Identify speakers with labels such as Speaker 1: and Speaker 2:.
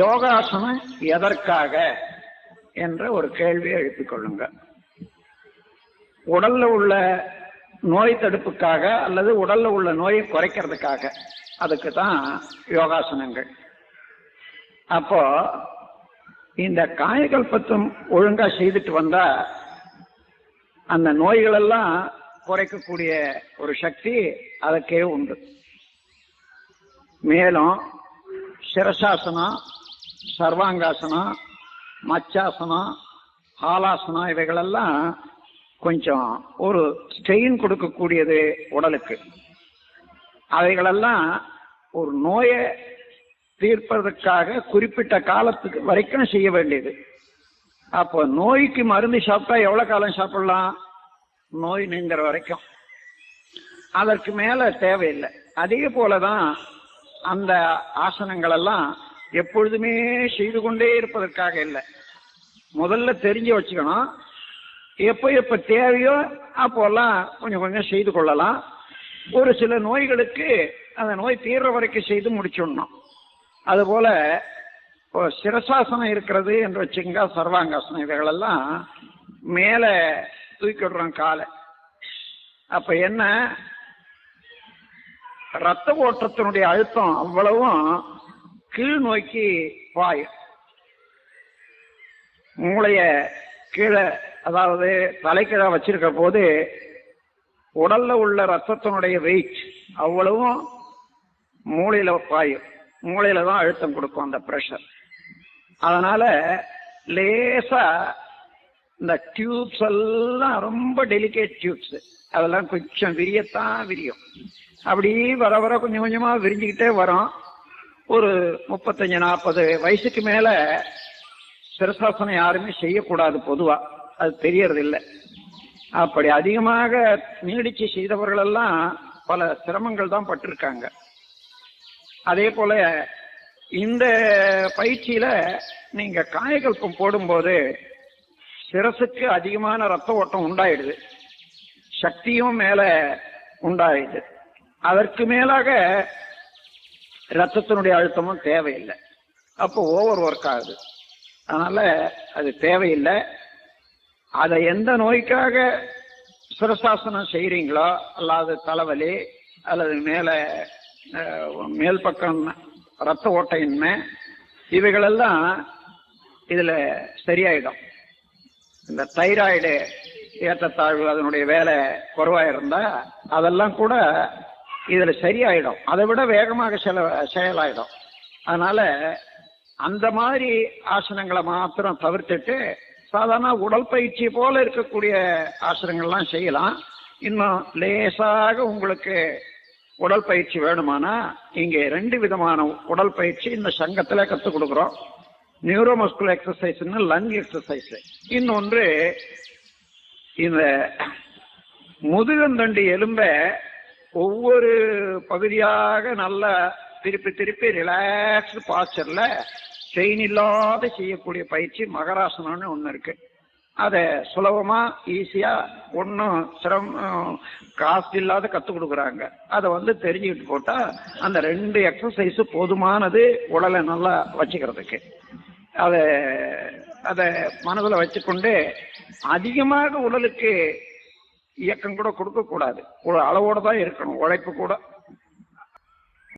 Speaker 1: யோகாசனம் எதற்காக என்ற ஒரு கேள்வியை எழுப்பிக் கொள்ளுங்க. உடல்ல உள்ள நோய் தடுப்புக்காக அல்லது உடல்ல உள்ள நோயை குறைக்கிறதுக்காக அதுக்கு தான் யோகாசனங்கள். அப்போ இந்த காயகல்பத்தும் ஒழுங்கா செய்துட்டு வந்தா அந்த நோய்களெல்லாம் குறைக்கக்கூடிய ஒரு சக்தி அதற்கே உண்டு. மேலும் சிரசாசனம் சர்வாங்காசனம் மச்சாசனம் ஹாலாசனம் இவைகளெல்லாம் கொஞ்சம் ஒரு ஸ்டெயின் கொடுக்கக்கூடியது உடலுக்கு. அவைகளெல்லாம் ஒரு நோயை தீர்ப்பதற்காக குறிப்பிட்ட காலத்துக்கு வரைக்கும் செய்ய வேண்டியது. அப்போ நோய்க்கு மருந்து சாப்பிட்டா எவ்வளோ காலம் சாப்பிடலாம்? நோய் நீங்கிற வரைக்கும். அதற்கு மேலே தேவையில்லை. அதே போலதான் அந்த ஆசனங்களெல்லாம் எப்பொழுதுமே செய்து கொண்டே இருப்பதற்காக இல்லை. முதல்ல தெரிஞ்சு வச்சுக்கணும். எப்போ எப்போ தேவையோ அப்போல்லாம் கொஞ்சம் கொஞ்சம் செய்து கொள்ளலாம். ஒரு சில நோய்களுக்கு அந்த நோய் தீர்ற வரைக்கும் செய்து முடிச்சிடணும். அதுபோல இப்போ சிரசாசனம் இருக்கிறது என்று வச்சுங்க சர்வாங்காசனம். இவைகளெல்லாம் மேலே தூக்கி விடுறோம் காலை. அப்போ என்ன? ரத்த ஓட்டத்தினுடைய அழுத்தம் அவ்வளவும் கீழ் நோக்கி பாயும் மூளைய கீழே அதாவது தலைக்கீழ வச்சிருக்க போது உடல்ல உள்ள ரத்தத்தினுடைய வெயிட் அவ்வளவும் மூளையில பாயும். மூளையில தான் அழுத்தம் கொடுக்கும் அந்த ப்ரெஷர் அதனால லேசா இந்த டியூப்ஸ் எல்லாம் ரொம்ப டெலிகேட் டியூப்ஸ் அதெல்லாம் கொஞ்சம் விரியத்தான் விரியும். அப்படி வர வர கொஞ்சம் கொஞ்சமா விரிஞ்சுக்கிட்டே வரும். ஒரு முப்பத்தஞ்சு நாற்பது வயசுக்கு மேல சிரசாசனம் யாருமே செய்யக்கூடாது பொதுவா. அது தெரியறது இல்லை அப்படி அதிகமாக நீடிச்சு செய்தவர்கள் எல்லாம் பல சிரமங்கள் தான் பட்டிருக்காங்க. அதே போல இந்த பயிற்சியில நீங்க காயகல்பம் போடும்போது சிரசுக்கு அதிகமான ரத்த ஓட்டம் உண்டாயிடுது. சக்தியும் மேல உண்டாயிடுது. அதற்கு மேலாக ரத்தத்தினுடைய அழுத்தமும் தேவையில்லை. அப்போ ஓவர் ஒர்க் ஆகுது. அதனால அது தேவையில்லை. அதை எந்த நோய்க்காக சிரசாசனம் செய்கிறீங்களோ அல்லாது தலைவலி அல்லது மேலே மேல் பக்கம் ரத்த ஓட்டையின்மை இவைகளெல்லாம் இதில் சரியாயிடும். இந்த தைராய்டு ஏற்றத்தாழ்வு அதனுடைய வேலை குறைவாக இருந்தால் அதெல்லாம் கூட இதில் சரியாயிடும். அதை விட வேகமாக செல செயலாயிடும். அதனால் அந்த மாதிரி ஆசனங்களை மாத்திரம் தவிர்த்துட்டு சாதாரண உடற்பயிற்சி போல இருக்கக்கூடிய ஆசனங்கள்லாம் செய்யலாம். இன்னும் லேசாக உங்களுக்கு உடற்பயிற்சி வேணுமானா இங்கே ரெண்டு விதமான உடற்பயிற்சி இந்த சங்கத்தில் கற்றுக் கொடுக்குறோம். நியூரோமஸ்குலர் எக்ஸசைஸ்னு லங் எக்ஸசைஸ். இன்னொன்று இந்த முதுகந்தண்டு எலும்பை ஒவ்வொரு பகுதியாக நல்லா திருப்பி திருப்பி ரிலாக்ஸ்டு பாஸ்டர்ல செயின் இல்லாத செய்யக்கூடிய பயிற்சி மகராசனம்னு ஒன்று இருக்கு. அதை சுலபமா ஈஸியா ஒன்றும் சிரமம் காசு இல்லாத கற்றுக் கொடுக்குறாங்க. அதை வந்து தெரிஞ்சுக்கிட்டு போட்டா அந்த ரெண்டு எக்ஸசைஸ் போதுமானது உடலை நல்லா வச்சுக்கிறதுக்கு. அதை அதை மனதில் வச்சுக்கொண்டு அதிகமாக உடலுக்கு இயக்கம் கூட கொடுக்கக்கூடாது. ஒரு அளவோட தான் இருக்கணும். உழைப்பு கூட.